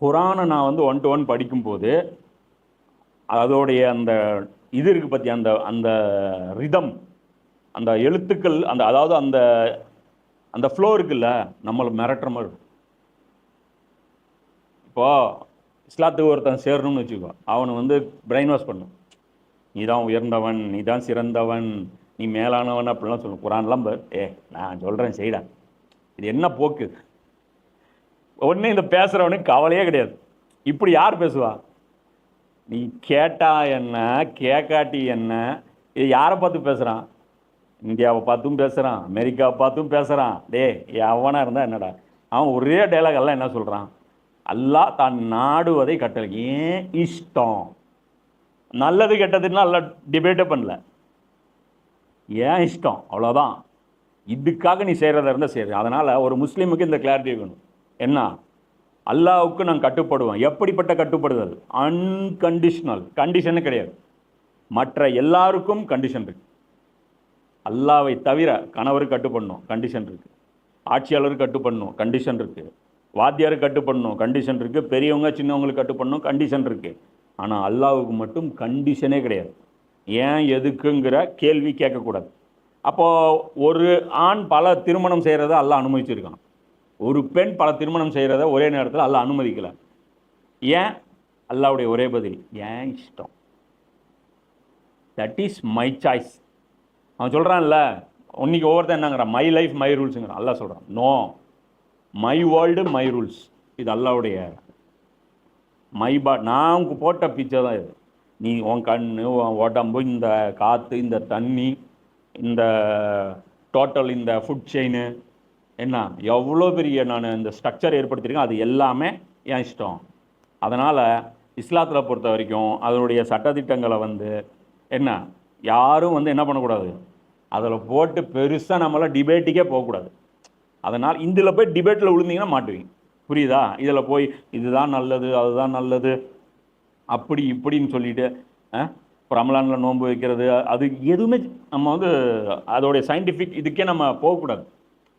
குரானை நான் வந்து ஒன் டு ஒன் படிக்கும்போது அதோடைய அந்த இது இருக்குது பற்றி அந்த அந்த ரிதம் அந்த எழுத்துக்கள் அந்த அதாவது அந்த அந்த ஃப்ளோ இருக்குல்ல நம்மளை மிரட்டுற மாதிரி இருக்கும். இப்போ இஸ்லாத்துக்கு ஒருத்தன் சேரணும்னு வச்சுக்கோ அவனை வந்து பிரெயின் வாஷ் பண்ணும். நீ தான் உயர்ந்தவன் நீ தான் சிறந்தவன் நீ மேலானவன் அப்படிலாம் சொல்லணும் குரான்லாம் ஏ நான் சொல்கிறேன் செய்டா. இது என்ன போக்கு? ஒன்று இந்த பேசுகிறவனுக்கு கவலையே கிடையாது. இப்படி யார் பேசுவா? நீ கேட்டா என்ன கேட்காட்டி என்ன இது யாரை பார்த்து பேசுகிறான் இந்தியாவை பார்த்தும் பேசுகிறான் அமெரிக்காவை பார்த்தும் பேசுகிறான் டே எவனாக இருந்தால் என்னடா? அவன் ஒரே டைலாக் எல்லாம் என்ன சொல்கிறான் அல்லாஹ் தான் நாடுவதை கட்டளை. ஏன்? இஷ்டம். நல்லது கெட்டதுன்னா எல்லாம் டிபேட்டே பண்ணல. ஏன் இஷ்டம்? அவ்வளோதான் இதுக்காக நீ செய்கிறதா இருந்தால் சரி. அதனால் ஒரு முஸ்லீமுக்கு இந்த கிளாரிட்டி வேணும் என்ன? அல்லாவுக்கு நான் கட்டுப்படுவேன். எப்படிப்பட்ட கட்டுப்படுதல்? அன்கண்டிஷனல் கண்டிஷனே கிடையாது. மற்ற எல்லாருக்கும் கண்டிஷன் இருக்குது அல்லாவை தவிர கணவர் கட்டுப்படணும். கண்டிஷன் இருக்குது ஆட்சியாளர் கட்டுப்படணும். கண்டிஷன் இருக்குது வாத்தியார் கட்டுப்படணும். கண்டிஷன் இருக்குது பெரியவங்க சின்னவங்களுக்கு கட்டுப்படணும். கண்டிஷன் இருக்குது ஆனால் அல்லாவுக்கு மட்டும் கண்டிஷனே கிடையாது. ஏன் எதுக்குங்கிற கேள்வி கேட்கக்கூடாது. அப்போது ஒரு ஆண் பல திருமணம் செய்கிறத அல்லாஹ் அனுமதிச்சிருக்கான். ஒரு பெண் பல திருமணம் செய்கிறத ஒரே நேரத்தில் அல்ல அனுமதிக்கலை. ஏன்? அல்லாவுடைய ஒரே பதில் ஏன் இஷ்டம்? தட் இஸ் மை சாய்ஸ் அவன் சொல்கிறான்ல இன்னைக்கு ஒவ்வொருத்தன் என்னங்கிறான்? மை லைஃப் மை ரூல்ஸுங்கிறான் அல்லாஹ் சொல்கிறான் no my world my rules இது அல்லாவுடைய மை பா நான் உனக்கு போட்ட பிச்சை தான் இது. நீ உன் கண் உன் உடம்பு இந்த காற்று இந்த தண்ணி இந்த டோட்டல் இந்த ஃபுட் செயின் என்ன எவ்வளோ பெரிய நான் இந்த ஸ்ட்ரக்சர் ஏற்படுத்தியிருக்கேன் அது எல்லாமே என் இஷ்டம். அதனால் இஸ்லாத்தில் பொறுத்த வரைக்கும் அதனுடைய சட்டத்திட்டங்களை வந்து என்ன யாரும் வந்து என்ன பண்ணக்கூடாது? அதில் போட்டு பெருசாக நம்மளாம் டிபேட்டுக்கே போகக்கூடாது. அதனால் இதில் போய் டிபேட்டில் விழுந்தீங்கன்னா மாட்டுவீங்க. புரியுதா? இதில் போய் இதுதான் நல்லது அதுதான் நல்லது அப்படி இப்படின்னு சொல்லிட்டு ரமலானில் நோன்பு வைக்கிறது அது எதுவுமே நம்ம வந்து அதோடைய சயின்டிஃபிக் இதுக்கே நம்ம போகக்கூடாது.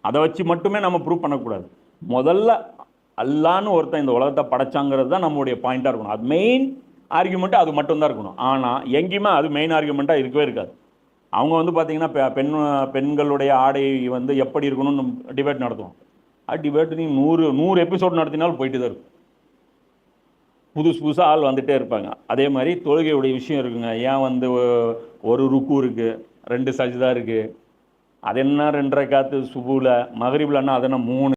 அதை வச்சு மட்டுமே நம்ம ப்ரூவ் பண்ணக்கூடாது. முதல்ல அல்லான்னு ஒருத்தன் இந்த உலகத்தை படைச்சாங்கிறது தான் நம்மளுடைய பாயிண்ட்டாக இருக்கணும். அது மெயின் ஆர்குமெண்ட்டு அது மட்டும்தான் இருக்கணும். ஆனால் எங்கேயுமே அது மெயின் ஆர்குமெண்ட்டாக இருக்கவே இருக்காது. அவங்க வந்து பார்த்தீங்கன்னா பெ- பெண் பெண்களுடைய ஆடை வந்து எப்படி இருக்கணும்னு டிபேட் நடத்துவோம் அது டிபேட் நீ நூறு நூறு எபிசோட் நடத்தினாலும் போயிட்டு தான் இருக்கும். புதுசு புதுசாக ஆள் வந்துகிட்டே இருப்பாங்க. அதே மாதிரி தொழுகையுடைய விஷயம் இருக்குங்க. ஏன் வந்து ஒரு ருக்கு இருக்குது ரெண்டு சஜிதா இருக்குது அது என்ன ரெண்டரை காத்து சுபுல மகரிப்லன்னா அது மூணு